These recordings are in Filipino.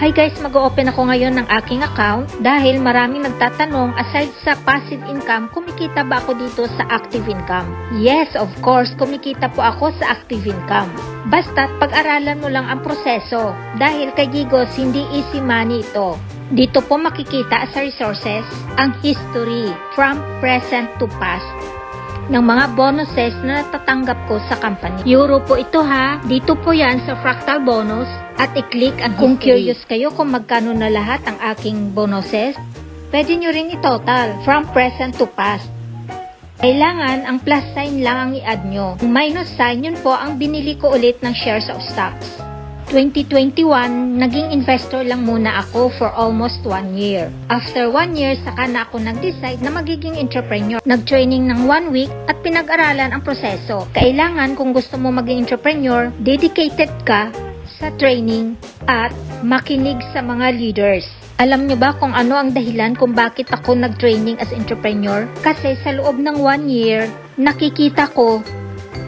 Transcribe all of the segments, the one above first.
Hi guys, mag-open ako ngayon ng aking account dahil maraming nagtatanong aside sa passive income, kumikita ba ako dito sa active income? Yes, of course, kumikita po ako sa active income. Basta pag-aralan mo lang ang proseso dahil kay Gigos hindi easy money ito. Dito po makikita sa resources ang history from present to past ng mga bonuses na natatanggap ko sa company. Euro po ito ha. Dito po yan sa fractal bonus at i-click ang kung curious kayo kung magkano na lahat ang aking bonuses, pwede nyo rin i-total from present to past. Kailangan ang plus sign lang ang i-add nyo. Minus sign, yun po ang binili ko ulit ng shares of stocks. 2021, naging investor lang muna ako for almost one year. After one year, saka na ako nag-decide na magiging entrepreneur. Nag-training ng one week at pinag-aralan ang proseso. Kailangan kung gusto mo maging entrepreneur, dedicated ka sa training at makinig sa mga leaders. Alam nyo ba kung ano ang dahilan kung bakit ako nag-training as entrepreneur? Kasi sa loob ng one year, nakikita ko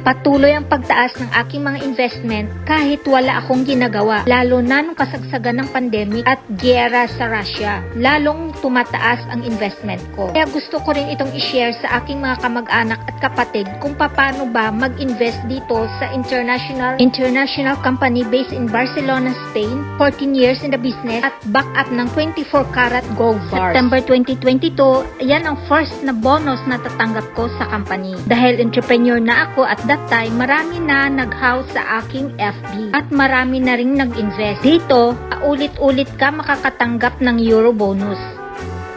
Patuloy ang pagtaas ng aking mga investment kahit wala akong ginagawa, lalo na nung kasagsagan ng pandemic at gyera sa Russia. Lalong tumataas ang investment ko. Kaya gusto ko rin itong i-share sa aking mga kamag-anak at kapatid kung paano ba mag-invest dito sa international international company based in Barcelona, Spain, 14 years in the business at back up ng 24 karat gold bars. September 2022, yan ang first na bonus na tatanggap ko sa company. Dahil entrepreneur na ako at that time, marami na nag-house sa aking FB at marami na rin nag-invest. Dito, ulit-ulit ka makakatanggap ng Euro bonus.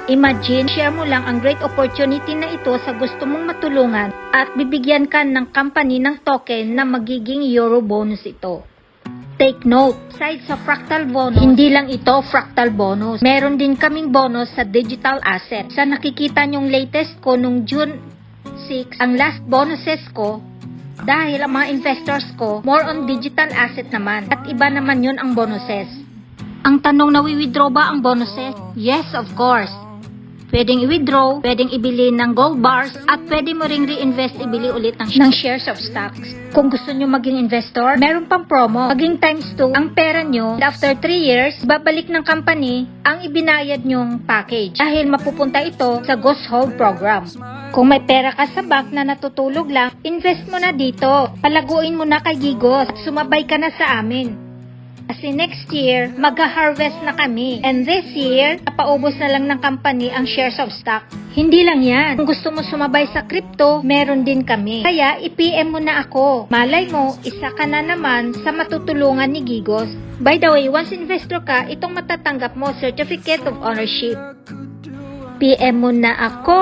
Imagine, share mo lang ang great opportunity na ito sa gusto mong matulungan at bibigyan ka ng company ng token na magiging Euro bonus ito. Take note, side sa fractal bonus, hindi lang ito fractal bonus. Meron din kaming bonus sa digital asset. Sa nakikita nyong latest ko nung June 6, ang last bonuses ko, dahil ang mga investors ko, more on digital asset naman. At iba naman yun ang bonuses. Ang tanong na withdraw ba ang bonuses? Yes, of course. Pwedeng i-withdraw, pwedeng ibili ng gold bars, at pwede mo ring reinvest ibili ulit ng, ng shares of stocks. Kung gusto nyo maging investor, meron pang promo. Maging times 2 ang pera nyo. After 3 years, babalik ng company ang ibinayad nyong package. Dahil mapupunta ito sa Ghost Hold Program. Kung may pera ka sa bank na natutulog lang, invest mo na dito. Palaguin mo na kay Gigos at sumabay ka na sa amin. Kasi next year, mag-harvest na kami. And this year, napaubos na lang ng company ang shares of stock. Hindi lang yan. Kung gusto mo sumabay sa crypto, meron din kami. Kaya, i-PM mo na ako. Malay mo, isa ka na naman sa matutulungan ni Gigos. By the way, once investor ka, itong matatanggap mo, Certificate of Ownership. PM mo na ako!